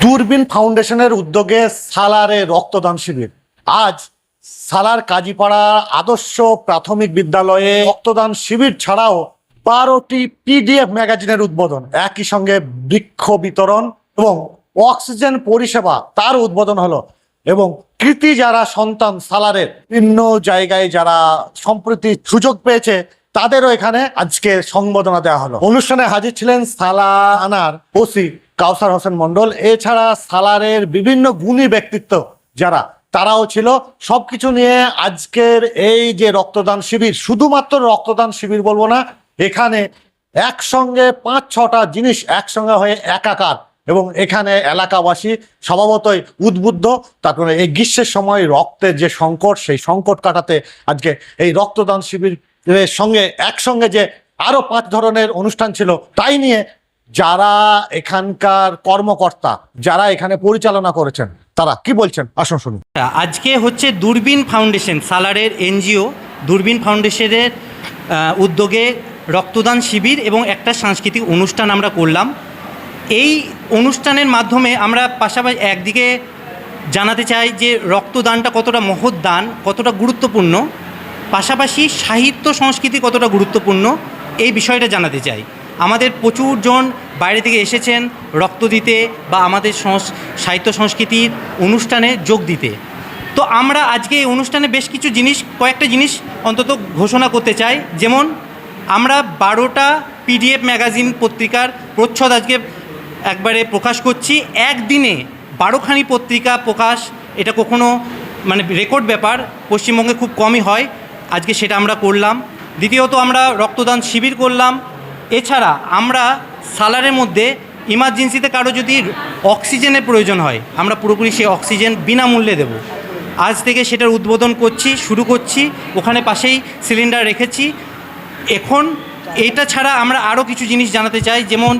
দূরবীন ফাউন্ডেশনের উদ্যোগে সালারে রক্তদান শিবির। আজ সালার কাজীপাড়া আদর্শ প্রাথমিক বিদ্যালয়ে রক্তদান শিবির ছাড়াও বারোটি পিডিএফ ম্যাগাজিনের উদ্বোধন। একই সঙ্গে বৃক্ষ বিতরণ এবং অক্সিজেন পরিষেবা তার উদ্বোধন হলো এবং কৃতি যারা সন্তান সালারের বিভিন্ন জায়গায় যারা সম্প্রতি সুযোগ পেয়েছে তাদেরও এখানে আজকে সংবর্ধনা দেওয়া হলো। অনুষ্ঠানে হাজির ছিলেন সালা আনার ওসি কাউসার হোসেন মন্ডল এছাড়া সালারের বিভিন্ন গুণী ব্যক্তিত্ব যারা, তারাও ছিল। সবকিছু নিয়ে আজকের এই যে রক্তদান শিবির, শুধুমাত্র রক্তদান শিবির বলব না, এখানে একসঙ্গে পাঁচ, ছটা জিনিস একসঙ্গে হয়ে একাকার। এবং এখানে এলাকাবাসী স্বভাবতই উদ্বুদ্ধ। তারপরে এই গ্রীষ্মের সময় রক্তের যে সংকট, সেই সংকট কাটাতে আজকে এই রক্তদান শিবিরের সঙ্গে, একসঙ্গে যে আরও পাঁচ ধরনের অনুষ্ঠান ছিল, তাই নিয়ে যারা এখানকার কর্মকর্তা, যারা এখানে পরিচালনা করেছেন, তারা কি বলছেন? আসুন শুনুন। আজকে হচ্ছে দূরবীন ফাউন্ডেশন, সালারের এনজিও, দূরবীন ফাউন্ডেশনের উদ্যোগে রক্তদান শিবির এবং একটা সাংস্কৃতিক অনুষ্ঠান আমরা করলাম। এই অনুষ্ঠানের মাধ্যমে আমরা পাশাপাশি একদিকে জানাতে চাই যে রক্তদানটা কতটা মহৎ দান, কতটা গুরুত্বপূর্ণ। পাশাপাশি সাহিত্য সংস্কৃতি কতটা গুরুত্বপূর্ণ, এই বিষয়টা জানাতে চাই। আমাদের প্রচুর জন বাইরে থেকে এসেছেন রক্ত দিতে বা আমাদের সাহিত্য সংস্কৃতির অনুষ্ঠানে যোগ দিতে। তো আমরা আজকে এই অনুষ্ঠানে বেশ কিছু জিনিস, কয়েকটা জিনিস অন্তত ঘোষণা করতে চাই। যেমন, আমরা বারোটা পিডিএফ ম্যাগাজিন পত্রিকার প্রচ্ছদ আজকে একবারে প্রকাশ করছি। একদিনে বারোখানি পত্রিকা প্রকাশ, এটা কখনো মানে রেকর্ড ব্যাপার, পশ্চিমবঙ্গে খুব কমই হয়। আজকে সেটা আমরা করলাম। দ্বিতীয়ত আমরা রক্তদান শিবির করলাম। এছাড়া আমরা সালারের মধ্যে ইমার্জেন্সিতে কারও যদি অক্সিজেনের প্রয়োজন হয়, আমরা পুরোপুরি সেই অক্সিজেন বিনামূল্যে দেব। আজ থেকে সেটার উদ্বোধন করছি, শুরু করছি, ওখানে পাশেই সিলিন্ডার রেখেছি। এখন এটা ছাড়া আমরা আরও কিছু জিনিস জানাতে চাই, যেমন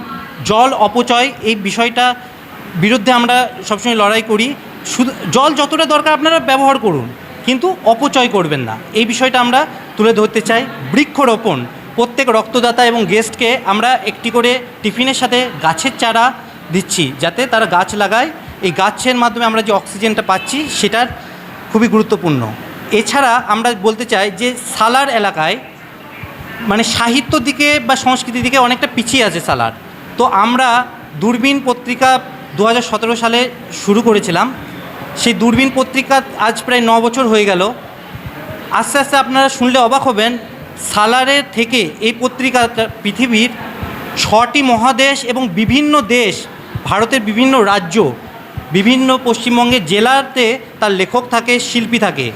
জল অপচয়, এই বিষয়টা বিরুদ্ধে আমরা সবসময় লড়াই করি। শুধু জল যতটা দরকার আপনারা ব্যবহার করুন। কিন্তু অপচয় করবেন না। এই বিষয়টা আমরা তুলে ধরতে চাই। বৃক্ষরোপণ, প্রত্যেক রক্তদাতা এবং গেস্টকে আমরা একটি করে টিফিনের সাথে গাছের চারা দিচ্ছি, যাতে তারা গাছ লাগায়। এই গাছের মাধ্যমে আমরা যে অক্সিজেনটা পাচ্ছি, সেটার খুবই গুরুত্বপূর্ণ। এছাড়া আমরা বলতে চাই যে সালার এলাকায় মানে সাহিত্য দিকে বা সংস্কৃতির দিকে অনেকটা পিছিয়ে আছে সালার। তো আমরা দূরবীন পত্রিকা দু হাজার সতেরো সালে শুরু করেছিলাম। সেই দূরবীন পত্রিকা আজ প্রায় ন বছর হয়ে গেল। আস্তে আস্তে আপনারা শুনলে অবাক হবেন সালারের থেকে এই পত্রিকাটা পৃথিবীর ছটি মহাদেশ এবং বিভিন্ন দেশ, ভারতের বিভিন্ন রাজ্য, বিভিন্ন পশ্চিমবঙ্গের জেলাতে তার লেখক থাকে, শিল্পী থাকে।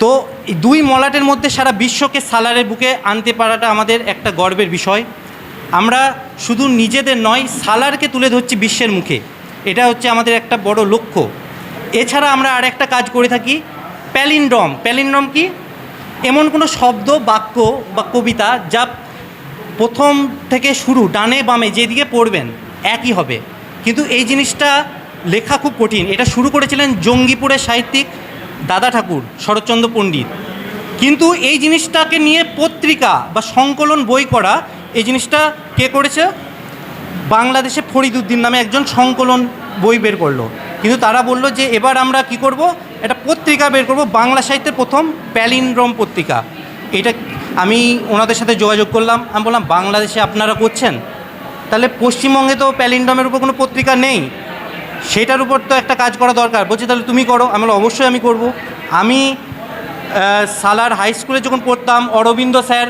তো দুই মলাটের মধ্যে সারা বিশ্বকে সালারের বুকে আনতে পারাটা আমাদের একটা গর্বের বিষয়। আমরা শুধু নিজেদের নয়, সালারকে তুলে ধরছি বিশ্বের মুখে। এটা হচ্ছে আমাদের একটা বড় লক্ষ্য। এছাড়া আমরা আর একটা কাজ করে থাকি, প্যালিন্ড্রম। প্যালিন্ড্রম কি? এমন কোনো শব্দ, বাক্য বা কবিতা যা প্রথম থেকে শুরু, ডানে বামে যেদিকে পড়বেন, একই হবে। কিন্তু এই জিনিসটা লেখা খুব কঠিন। এটা শুরু করেছিলেন জঙ্গিপুরের সাহিত্যিক দাদা ঠাকুর, শরৎচন্দ্র পণ্ডিত। কিন্তু এই জিনিসটাকে নিয়ে পত্রিকা বা সংকলন বই করা, এই জিনিসটা কে করেছে? বাংলাদেশে ফরিদুদ্দিন নামে একজন সংকলন বই বের করল। কিন্তু তারা বলল যে এবার আমরা কি করব? একটা পত্রিকা বের করব, বাংলা সাহিত্যের প্রথম প্যালিন্ড্রম পত্রিকা। এটা আমি ওনাদের সাথে যোগাযোগ করলাম, আমি বললাম, বাংলাদেশে আপনারা করছেন? তাহলে পশ্চিমবঙ্গে তো প্যালিন্ড্রমের উপর কোনো পত্রিকা নেই। সেটার উপর তো একটা কাজ করা দরকার। বলছে, তাহলে তুমি করো। আমি অবশ্যই আমি করব। আমি সালার হাই স্কুলে যখন পড়তাম, অরবিন্দ স্যার,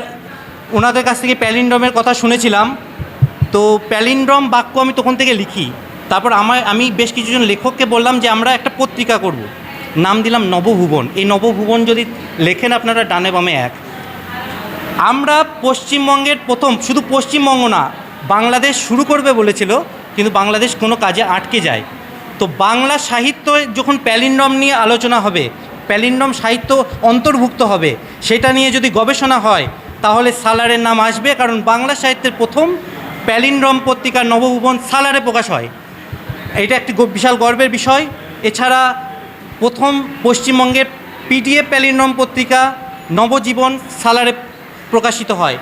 ওনাদের কাছ থেকে প্যালিন্ড্রমের কথা শুনেছিলাম। তো প্যালিন্ড্রম বাক্য আমি তখন থেকে লিখি। তারপর আমার আমি বেশ কিছুজন লেখককে বললাম যে আমরা একটা পত্রিকা করব। নাম দিলাম নবভুবন। এই নবভুবন যদি লেখেন আপনারা ডানে বামে এক। আমরা পশ্চিমবঙ্গের প্রথম, শুধু পশ্চিমবঙ্গ না, বাংলাদেশ শুরু করবে বলেছিল, কিন্তু বাংলাদেশ কোনো কাজে আটকে যায়। তো বাংলা সাহিত্য যখন প্যালিন্ড্রম নিয়ে আলোচনা হবে, প্যালিন্ড্রম সাহিত্য অন্তর্ভুক্ত হবে, সেটা নিয়ে যদি গবেষণা হয়, তাহলে সালারের নাম আসবে, কারণ বাংলা সাহিত্যের প্রথম প্যালিন্ড্রম পত্রিকার নবভুবন সালারে প্রকাশ হয়। এটা একটি বিশাল গর্বের বিষয়। এছাড়া প্রথম পশ্চিমবঙ্গের পিডিএফ প্যালিনম পত্রিকা নবজীবন সালারে প্রকাশিত হয়।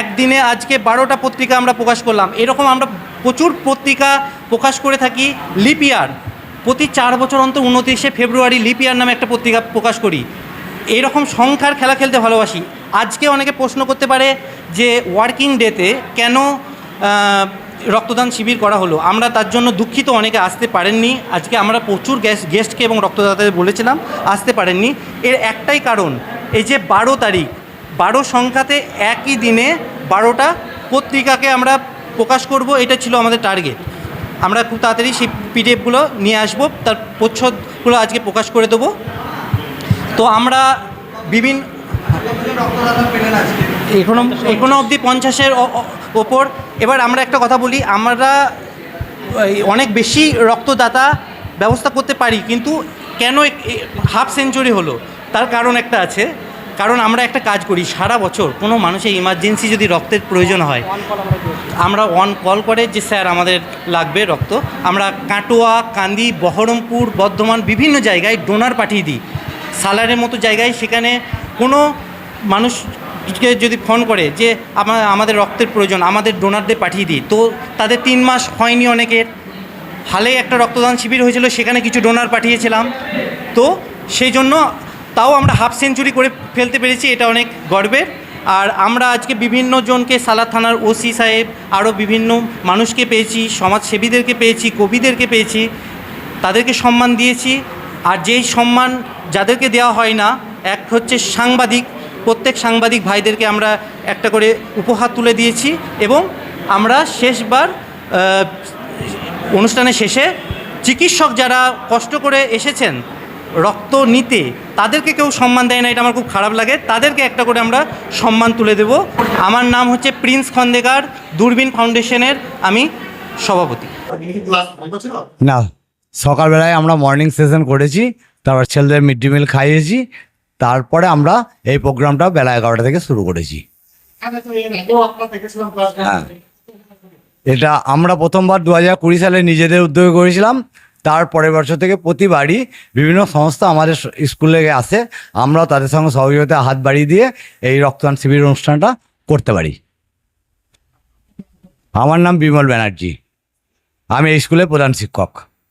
একদিনে আজকে বারোটা পত্রিকা আমরা প্রকাশ করলাম। এরকম আমরা প্রচুর পত্রিকা প্রকাশ করে থাকি লিপিয়ার প্রতি চার বছর অন্তর উনত্রিশে ফেব্রুয়ারি লিপিয়ার নামে একটা পত্রিকা প্রকাশ করি। এরকম সংখ্যার খেলা খেলতে ভালোবাসি। আজকে অনেকে প্রশ্ন করতে পারে যে ওয়ার্কিং ডেতে কেন রক্তদান শিবির করা হলো। আমরা তার জন্য দুঃখিত অনেকে আসতে পারেননি। আজকে আমরা প্রচুর গ্যাস গেস্টকে এবং রক্তদাতাদের বলেছিলাম আসতে পারেননি। এর একটাই কারণ এই যে বারো তারিখ বারো সংখ্যাতে একই দিনে বারোটা পত্রিকাকে আমরা প্রকাশ করব এটা ছিল আমাদের টার্গেট আমরা খুব তাড়াতাড়ি সেই পিডিএফগুলো নিয়ে আসব তার প্রচ্ছদগুলো আজকে প্রকাশ করে দেবো। তো আমরা বিভিন্ন এখনও এখনও অবধি পঞ্চাশের ওপর এবার আমরা একটা কথা বলি, আমরা অনেক বেশি রক্তদাতা ব্যবস্থা করতে পারি, কিন্তু কেন হাফ সেঞ্চুরি হলো? তার কারণ একটা আছে, কারণ আমরা একটা কাজ করি, সারা বছর কোনো মানুষের ইমার্জেন্সি যদি রক্তের প্রয়োজন হয়, আমরা অন কল করে যে, স্যার, আমাদের লাগবে রক্ত। আমরা কাটোয়া, কান্দি, বহরমপুর, বর্ধমান বিভিন্ন জায়গায় ডোনার পাঠিয়ে দিই। সালারের মতো জায়গায় সেখানে কোনো মানুষকে যদি ফোন করে যে আমার আমাদের রক্তের প্রয়োজন, আমাদের ডোনারদের পাঠিয়ে দিই, তো তাদের তিন মাস হয়নি অনেকের। হালে একটা রক্তদান শিবির হয়েছিল, সেখানে কিছু ডোনার পাঠিয়েছিলাম। তো সেই জন্য তাও আমরা হাফ সেঞ্চুরি করে ফেলতে পেরেছি, এটা অনেক গর্বের। আর আমরা আজকে বিভিন্ন জনকে সালা থানার ওসি সাহেব, আরও বিভিন্ন মানুষকে পেয়েছি, সমাজসেবীদেরকে পেয়েছি, কবিদেরকে পেয়েছি, তাদেরকে সম্মান দিয়েছি। আর যেই সম্মান যাদেরকে দেওয়া হয় না, এক হচ্ছে সাংবাদিক প্রত্যেক সাংবাদিক ভাইদেরকে আমরা একটা করে উপহার তুলে দিয়েছি এবং আমরা শেষবার অনুষ্ঠানের শেষে চিকিৎসক যারা কষ্ট করে এসেছেন রক্ত নিতে, তাদেরকে কেউ সম্মান দেয় না, এটা আমার খুব খারাপ লাগে, তাদেরকে একটা করে আমরা সম্মান তুলে দেব। আমার নাম হচ্ছে প্রিন্স খন্দেকার, দূরবীন ফাউন্ডেশনের আমি সভাপতি। না, সকালবেলায় আমরা মর্নিং সেশন করেছি, তারপর ছেলেদের মিড ডে মিল খাইয়েছি তারপরে আমরা এই প্রোগ্রামটা বেলা এগারোটা থেকে শুরু করেছি। হ্যাঁ। এটা আমরা প্রথমবার দু হাজার কুড়ি সালে নিজেদের উদ্যোগে করেছিলাম। তার পরের বছর থেকে প্রতিবারই বিভিন্ন সংস্থা আমাদের স্কুলে আসে। আমরা তাদের সঙ্গে সহযোগিতা হাত বাড়িয়ে দিয়ে এই রক্তদান শিবির অনুষ্ঠানটা করতে পারি। আমার নাম বিমল ব্যানার্জি। আমি এই স্কুলের প্রধান শিক্ষক।